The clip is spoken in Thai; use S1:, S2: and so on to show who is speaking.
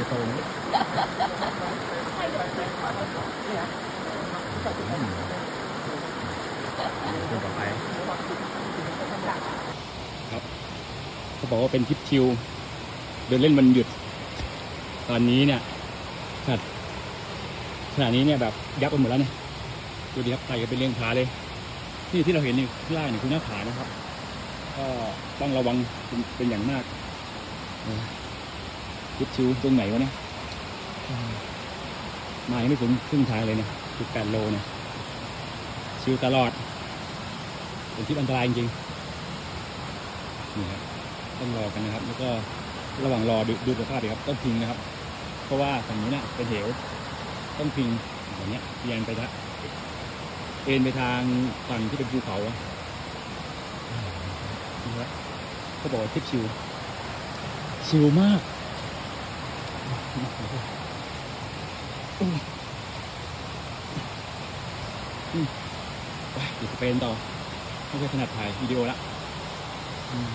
S1: จะโตนะอืมคนต่อไปครับเขาบอกว่าเป็นทริปชิลเดินเล่นวันหยุด ตอนนี้เนี่ยขนาดขณะนี้เนี่ยแบบยับไปหมดแล้วเนี่ยดูดิครับไต่กันเป็นเรียงผาเลย นี่ที่เราเห็นนี่ข้างล่างนี่คือหน้าผานะครับ ก็ต้องระวังเป็นเป็นอย่างมาก เออยิบชิวตรงไหนวะเนี่ยอืมมายังไม่ถึงครึ่งทางเลยเนี่ยสิบแปดโลเนี่ยชิวตลอด เป็นทริปอันตรายจริงๆนี่ครับต้องรอกันนะครับ แล้วก็ระหว่างรอดูดูสภาพดีครับ ต้องพิงนะครับ เพราะว่าฝั่งนี้เนี่ยเป็นเหว ต้องพิงอย่างเงี้ยเอียงไปทางเอ็นไปทางฝั่งที่เป็นภูเขาอะนี่ครับเขาบอกว่าทริปชิว ชิวมาก อืมไปเดี๋ยวจะไปกันต่อ ไม่ใช่ถนัดถ่ายวิดีโอละอืม